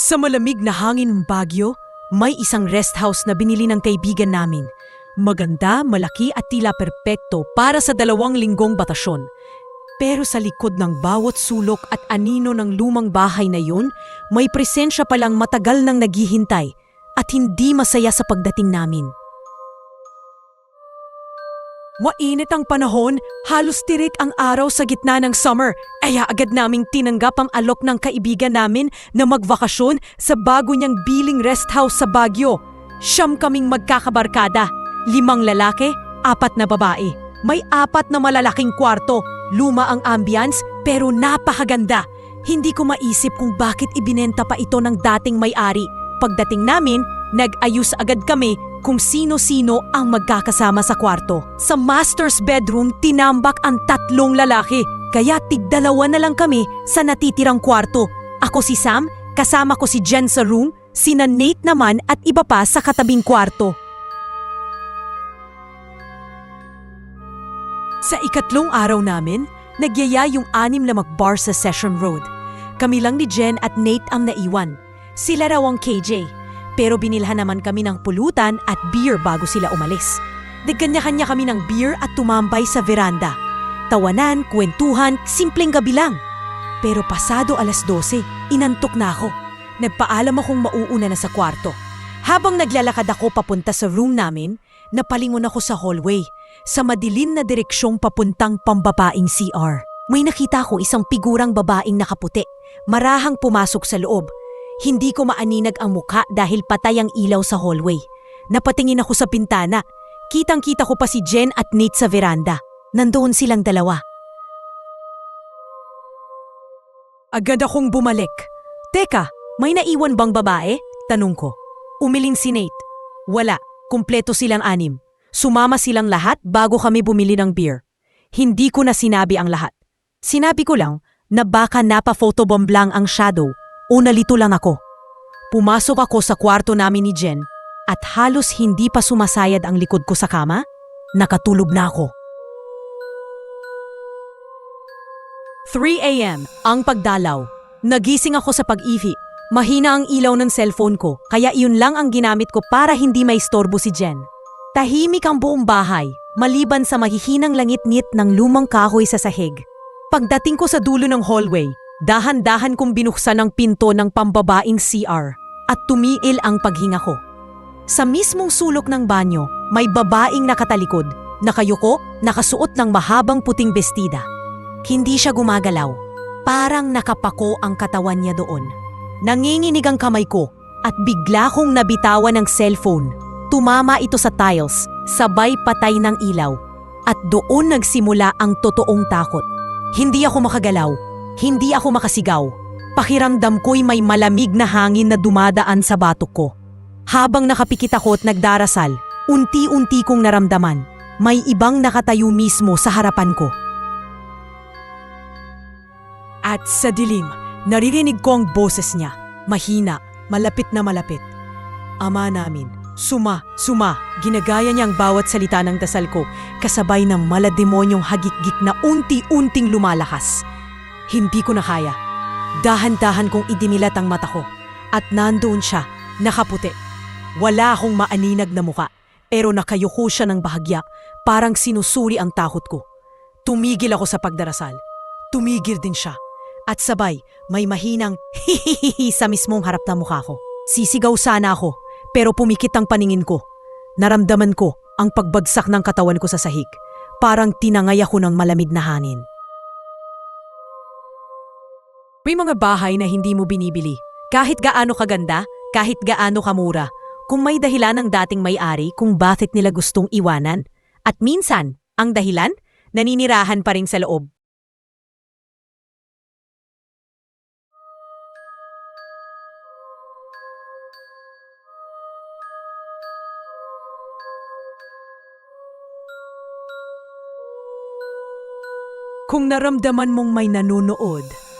Sa malamig na hangin ng Baguio, may isang rest house na binili ng kaibigan namin. Maganda, malaki at tila perpekto para sa dalawang linggong batasyon. Pero sa likod ng bawat sulok at anino ng lumang bahay na yun, may presensya palang matagal nang naghihintay at hindi masaya sa pagdating namin. Mainit ang panahon, halos tirik ang araw sa gitna ng summer. Kaya agad naming tinanggap ang alok ng kaibigan namin na magbakasyon sa bago niyang biling rest house sa Baguio. Siyam kaming magkakabarkada, limang lalaki, apat na babae. May apat na malalaking kwarto, luma ang ambience pero napakaganda. Hindi ko maisip kung bakit ibinenta pa ito ng dating may-ari. Pagdating namin, nag-ayos agad kami kung sino-sino ang magkakasama sa kwarto. Sa master's bedroom, tinambak ang tatlong lalaki. Kaya tigdalawa na lang kami sa natitirang kwarto. Ako si Sam, kasama ko si Jen sa room, sina Nate naman at iba pa sa katabing kwarto. Sa ikatlong araw namin, nagyaya yung anim na magbar sa Session Road. Kami lang ni Jen at Nate ang naiwan. Sila raw ang KJ. Pero binilhan naman kami ng pulutan at beer bago sila umalis. Nagkanya-kanya kami ng beer at tumambay sa veranda. Tawanan, kwentuhan, simpleng gabi lang. Pero pasado alas 12, inantok na ako. Nagpaalam akong mauuna na sa kwarto. Habang naglalakad ako papunta sa room namin, napalingon ako sa hallway, sa madilim na direksyong papuntang pambabaing CR. May nakita ko isang pigurang babaeng nakaputi, marahang pumasok sa loob. Hindi ko maaninag ang mukha dahil patay ang ilaw sa hallway. Napatingin ako sa pintana. Kitang-kita ko pa si Jen at Nate sa veranda. Nandoon silang dalawa. Agad akong bumalik. Teka, may naiwan bang babae? Tanong ko. Umiling si Nate. Wala, kumpleto silang anim. Sumama silang lahat bago kami bumili ng beer. Hindi ko na sinabi ang lahat. Sinabi ko lang na baka napa-photobomb lang ang shadow o nalito lang ako. Pumasok ako sa kwarto namin ni Jen at halos hindi pa sumasayad ang likod ko sa kama, nakatulog na ako. 3 a.m. ang pagdalaw. Nagising ako sa pag-ihi. Mahina ang ilaw ng cellphone ko, kaya iyon lang ang ginamit ko para hindi maistorbo si Jen. Tahimik ang buong bahay, maliban sa mahihinang langit-ngit ng lumang kahoy sa sahig. Pagdating ko sa dulo ng hallway, dahan-dahan kong binuksan ang pinto ng pambabaing CR at tumiil ang paghinga ko. Sa mismong sulok ng banyo, may babaeng nakatalikod, nakayuko, nakasuot ng mahabang puting bestida. Hindi siya gumagalaw. Parang nakapako ang katawan niya doon. Nanginginig ang kamay ko at bigla kong nabitawan ng cellphone. Tumama ito sa tiles, sabay patay ng ilaw. At doon nagsimula ang totoong takot. Hindi ako makagalaw. Hindi ako makasigaw. Pakiramdam ko'y may malamig na hangin na dumadaan sa batok ko. Habang nakapikit ako at nagdarasal, unti-unti kong naramdaman, may ibang nakatayo mismo sa harapan ko. At sa dilim, naririnig ko ang boses niya. Mahina, malapit na malapit. Ama namin, suma, suma, ginagaya niya ang bawat salita ng dasal ko, kasabay ng malademonyong hagikgik na unti-unting lumalakas. Hindi ko na kaya. Dahan-dahan kong idinilat ang mata ko. At nandoon siya, nakaputi. Wala akong maaninag na muka, pero nakayuko siya ng bahagya, parang sinusuri ang takot ko. Tumigil ako sa pagdarasal. Tumigil din siya. At sabay, may mahinang hihihihi sa mismong harap na mukha ko. Sisigaw sana ako, pero pumikit ang paningin ko. Naramdaman ko ang pagbagsak ng katawan ko sa sahig. Parang tinangay ako ng malamig na hangin. May mga bahay na hindi mo binibili. Kahit gaano kaganda, kahit gaano kamura. Kung may dahilan ng dating may-ari kung bakit nila gustong iwanan. At minsan, ang dahilan, naninirahan pa rin sa loob. Kung naramdaman mong may nanonood